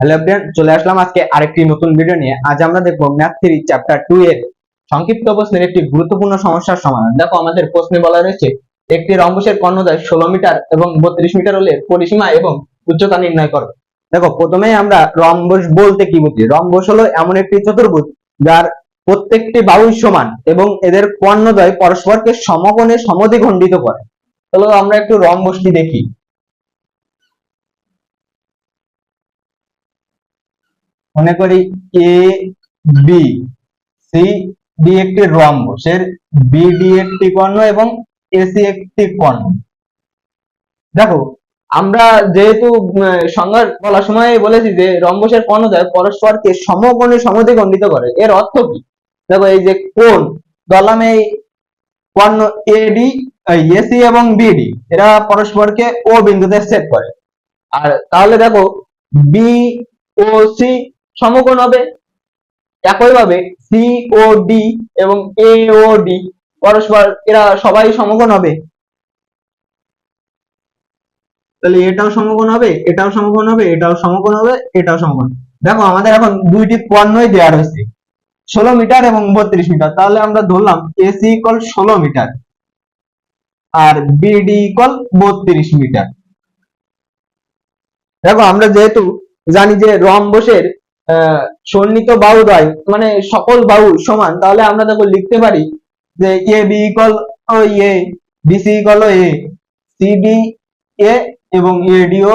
Hello everyone চলে আসলাম আজকে আরেকটি নতুন ভিডিও নিয়ে। আজ আমরা দেখব ম্যাথ থ্রি চ্যাপ্টার টু এর সংক্ষিপ্ত প্রশ্নের একটি গুরুত্বপূর্ণ সমস্যার সমাধান। দেখো, আমাদের প্রশ্নে বলা রয়েছে, একটি রম্বসের কর্ণদয় ষোলো মিটার এবং বত্রিশ মিটার হলে পরিসীমা এবং উচ্চতা নির্ণয় করো। দেখো, প্রথমেই আমরা রম্বস বলতে কি বুঝি? রম্বস হলো এমন একটি চতুর্ভুজ যার প্রত্যেকটি বাহুই সমান এবং এদের কর্ণদয় পরস্পরকে সমকোণে সমদ্বিখণ্ডিত করে। চলো আমরা একটু রম্বসটি দেখি। মনে করি এ বি সি ডি একটি রম্বস এর বিডি একটি কর্ণ এবং এসি একটি কর্ণ। দেখো আমরা যেহেতু উম, সংজ্ঞা বলার সময় বলেছি যে রম্বসের কর্ণদ্বয় পরস্পরকে সমকোণে সমদ্বিখণ্ডিত করে এর অর্থ কি? দেখো এই যে কোণ ধরলাম এই কর্ণ এডি এসি এবং বিডি এরা পরস্পরকে ও বিন্দুতে ছেদ করে। আর তাহলে দেখো বি ও সি সমকোণ হবে। একইভাবে সি ও ডি এবং এ ও ডি পরস্পর এরা সবাই সমকোণ হবে। তাহলে এটাও সমকোণ হবে, এটাও সমকোণ হবে, এটাও সমকোণ হবে, এটাও সমকোণ। দেখো আমাদের এখন দুইটি কর্ণই দেওয়া রয়েছে, ষোলো মিটার এবং বত্রিশ মিটার। তাহলে আমরা ধরলাম এসি ইকল ষোলো মিটার আর বিডি ইকল বত্রিশ মিটার। দেখো আমরা যেহেতু জানি যে রম্বসের আহ, সন্নিহিত বাহুদ্বয় মানে সকল বাহু সমান তাহলে আমরা দেখো লিখতে পারি যে A B equal O A BC equal A CD A এবং এডিও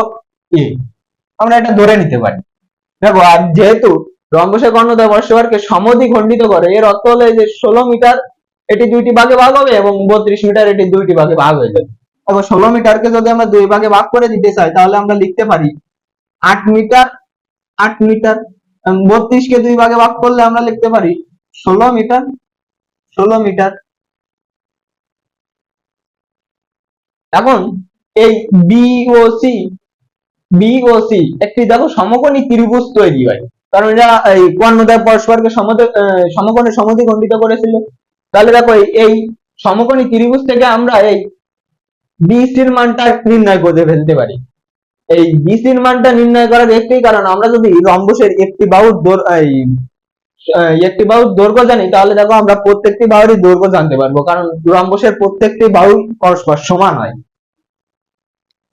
এ আমরা এটা ধরে নিতে পারি। দেখো আর যেহেতু রম্বসের কর্ণদ্বয় পরস্পরকে সমদ্বিখণ্ডিত করে এর অর্থ হলো যে ষোলো মিটার এটি দুইটি ভাগে ভাগ হবে এবং বত্রিশ মিটার এটি দুইটি ভাগে ভাগ হয়ে যাবে। দেখো ষোলো মিটারকে যদি আমরা দুই ভাগে ভাগ করে দিতে চাই তাহলে আমরা লিখতে পারি আট মিটার আট মিটার বত্রিশ কে দুই ভাগে ভাগ করলে আমরা লিখতে পারি ষোলো মিটার ষোলো মিটার। এখন এই বিওসি বিওসি একটি দেখো সমকোণী ত্রিভুজ তৈরি হয়। কারণ এরা এই কর্ণদ্বয় পরস্পরকে সমকোণে সমদ্বিখণ্ডিত করেছিল। তাহলে দেখো এই সমকোণী ত্রিভুজ থেকে আমরা এই বিসির মানটা নির্ণয় করে ফেলতে পারি। এই বিসির মানটা নির্ণয় করার একটি কারণ, আমরা যদি রম্বসের একটি দৈর- এই একটি বাহুর দৈর্ঘ্য জানি, তাহলে দেখো আমরা প্রত্যেকটি বাহুরই দৈর্ঘ্য জানতে পারব, কারণ রম্বসের প্রত্যেকটি বাহু পরস্পর সমান হয়।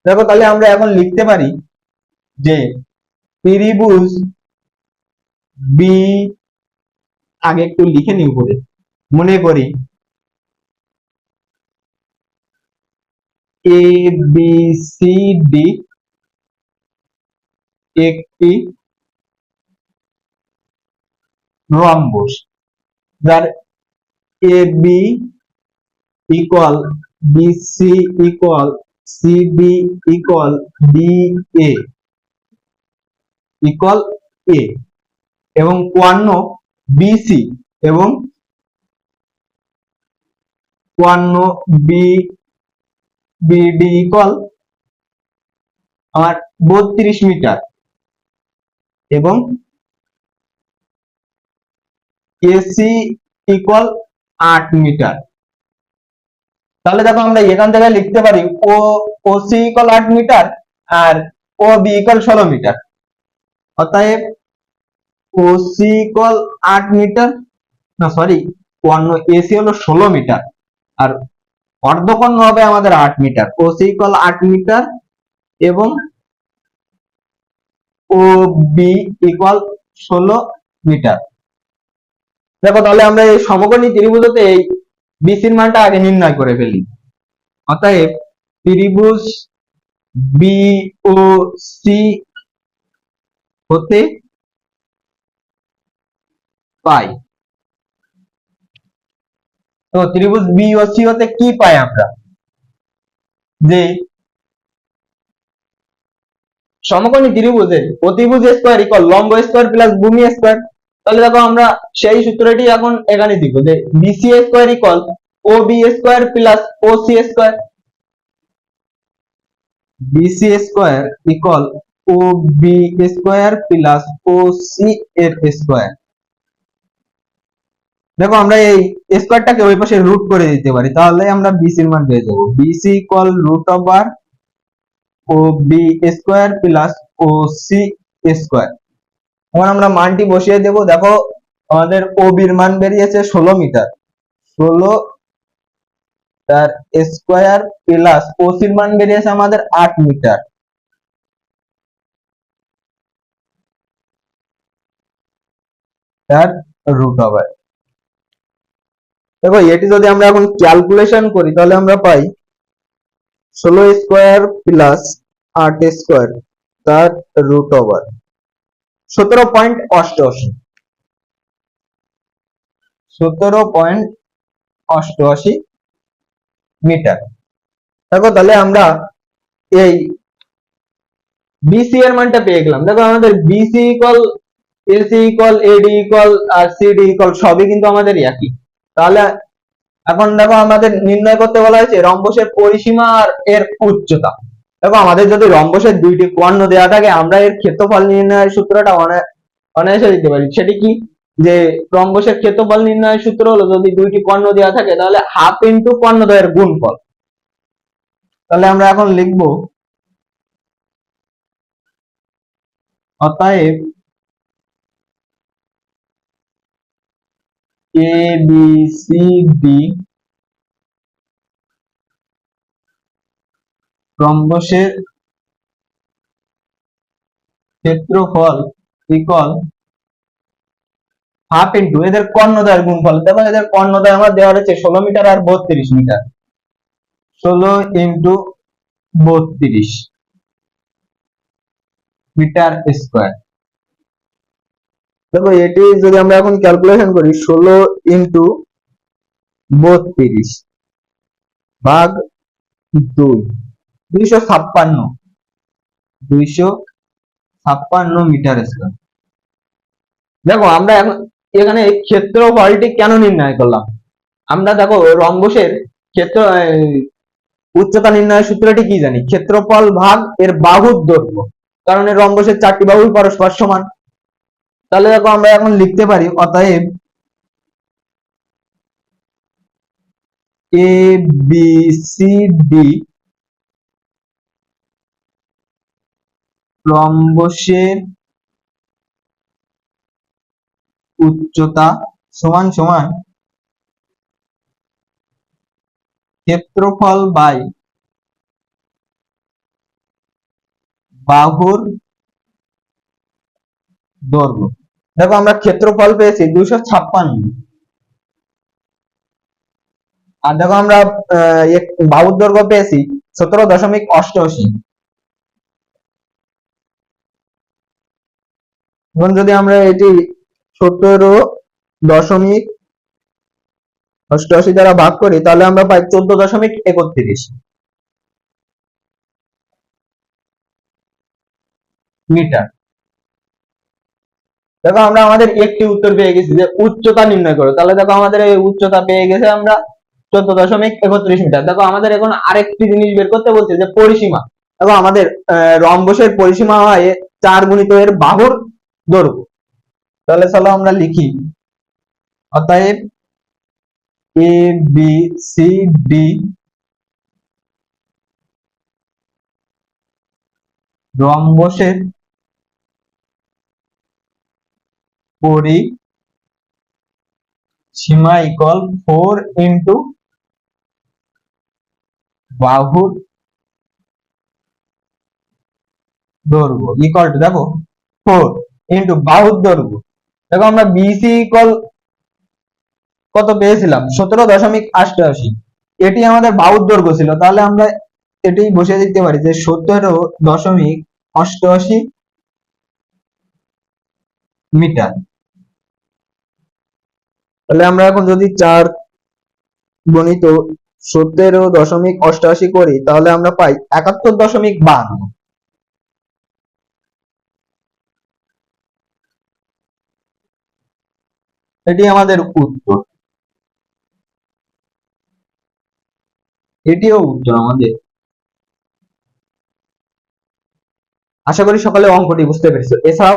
দেখো তাহলে আমরা এখন লিখতে পারি যে ত্রিভুজ বি আগে একটু লিখে নিই উপরে, মনে করি এ বি সি ডি একটি রম্বস যার A B equal BC equal CB equal D A equal A এবং কোয়ান্ন বিসি এবং কোয়ান্ন বি বিডি ইকুয়াল আমার বত্রিশ মিটার। এবং এসি ইকুয়াল আট মিটার। তাহলে দেখো আমরা এখান থেকে লিখতে পারি ও ও সি ইকুয়াল আট মিটার আর ও বি ইকুয়াল ষোলো মিটার। অতএব ও সি ইকুয়াল আট মিটার, না সরি অন্য এসি হলো ষোলো মিটার আর অর্ধকর্ণ হবে আমাদের আট মিটার। ও সি ইকুয়াল আট মিটার এবং দেখো তাহলে আমরা এই সমকোণী ত্রিভুজতে এই বিসির মানটা আগে নির্ণয় করে ফেলি। অতএব ত্রিভুজ ও সি হতে পাই। তো ত্রিভুজ বি ও সি হতে কি পাই আমরা? যে সমকোণী ত্রিভুজের অতিভুজ স্কোয়ার ইকুয়াল লম্ব স্কোয়ার প্লাস ভূমি স্কোয়ার তাহলে দেখো আমরা সেই সূত্রটি এখন এখানে দিব যে BC square equal O B square plus O C square BC square equal O B square plus O C এর স্কোয়ার দেখো আমরা এই স্কোয়ারটাকে ওই পাশে রুট করে দিতে পারি, তাহলে আমরা বিসির মান পেয়ে যাব। বিসি ইকুয়াল রুট ওভার ও ও মানটি বসিয়ে দেব। দেখো, আমাদের ওবির মান বেরিয়েছে ষোলো মিটার। ষোলো তার স্কোয়ার প্লাস ওসির মান বেরিয়েছে আমাদের আট মিটার। রুট ওভার দেখো, এটি যদি আমরা এখন ক্যালকুলেশন করি, তাহলে আমরা পাই ষোলো স্কোয়ার প্লাস আট স্কোয়ার, তার রুট ওভার সতেরো পয়েন্ট অষ্টআশি। সতেরো পয়েন্ট অষ্টআশি মিটার। দেখো তাহলে আমরা এই বিসি এর মানটা পেয়ে গেলাম। দেখো আমাদের BC equal AC equal AD equal আর সিডি ইকুয়াল সবই কিন্তু আমাদের একই। তাহলে এখন দেখো আমাদের নির্ণয় করতে বলা হয়েছে রম্বসের পরিসীমা আর এর উচ্চতা। দেখো আমাদের যদি রম্বসের দুইটি কর্ণ দেওয়া থাকে, আমরা এর ক্ষেত্রফল নির্ণয়ের সূত্রটা অনায়াসে দিতে পারি। সেটি কি? যে রম্বসের ক্ষেত্রফল নির্ণয়ের সূত্র হলো যদি দুইটি কর্ণ দেওয়া থাকে, তাহলে হাফ ইন্টু কর্ণদ্বয়ের গুণফল। তাহলে আমরা এখন লিখব, অতএব এ বি সি ডি রম্বসের ক্ষেত্রফল ইকুয়াল হাফ ইন্টু এদের কর্ণদ্বয়ের গুণফল, দেখো এদের কর্ণদ্বয় আমার দেওয়া রয়েছে ষোলো মিটার আর বত্রিশ মিটার। ষোলো ইন্টু বত্রিশ মিটার স্কোয়ার দেখো, এটি যদি আমরা এখন ক্যালকুলেশন করি, ষোলো ইন্টু বত্রিশ ভাগ দুই, দুইশো ছাপ্পান্ন দুইশো ছাপ্পান্ন মিটার স্কোয়ার দেখো, আমরা এখন এখানে ক্ষেত্রফলটি কেন নির্ণয় করলাম? আমরা দেখো, রম্বসের ক্ষেত্র উচ্চতা নির্ণয়ের সূত্রটি কি জানি? ক্ষেত্রফল ভাগ এর বাহুর দৈর্ঘ্য, কারণ এর রম্বসের চারটি বাহুই পরস্পর সমান। তাহলে দেখো আমরা এখন লিখতে পারি অতএব এ বি সি উচ্চতা সমান সমান ক্ষেত্রফল বাই বাহুর দৈর্ঘ্য। দেখো আমরা ক্ষেত্রফল পেয়েছি দুইশো ছাপ্পান্ন। আর দেখো আমরা বাহুর দৈর্ঘ্য পেয়েছি সতেরো দশমিক অষ্টআশি। এখন যদি আমরা এটি সতেরো দশমিক অষ্টআশি দ্বারা ভাগ করি, তাহলে আমরা পাই চোদ্দ দশমিক একত্রিশ। মিটার। দেখো আমরা আমাদের একটি উত্তর পেয়ে গেছি যে উচ্চতা নির্ণয় করো। তাহলে দেখো আমাদের এই উচ্চতা পেয়ে গেছে আমরা চোদ্দ দশমিক একত্রিশ মিটার। দেখো আমাদের এখন আরেকটি জিনিস বের করতে বলছে যে পরিসীমা। দেখো আমাদের রম্বসের পরিসীমা হয় চার গুণিত এর বাহুর দৈর্ঘ্য। তাহলে চলো আমরা লিখি। অতএব এ বি সি ডি রম্বসের পরি সীমা ইকুয়াল ফোর ইন্টু বাহুর দৈর্ঘ্য। ইকুয়াল টু দেখো ফোর ইন্টু বাহুর দৈর্ঘ্য। দেখো আমরা বিসি ইকুয়াল কত পেয়েছিলাম? সতেরো দশমিক অষ্টআশি এটি আমাদের বাহুর দৈর্ঘ্য ছিল। তাহলে আমরা এটি বসিয়ে দিতে পারি যে সতেরো দশমিক অষ্টআশি মিটার। তাহলে আমরা এখন যদি চার গণিত সতেরো দশমিক অষ্টআশি করি, তাহলে আমরা পাই একাত্তর দশমিক বান্ন এটি আমাদের উত্তর। এটিও উত্তর আমাদের। আশা করি সকলে অঙ্কটি বুঝতে পেরেছ। এছাড়াও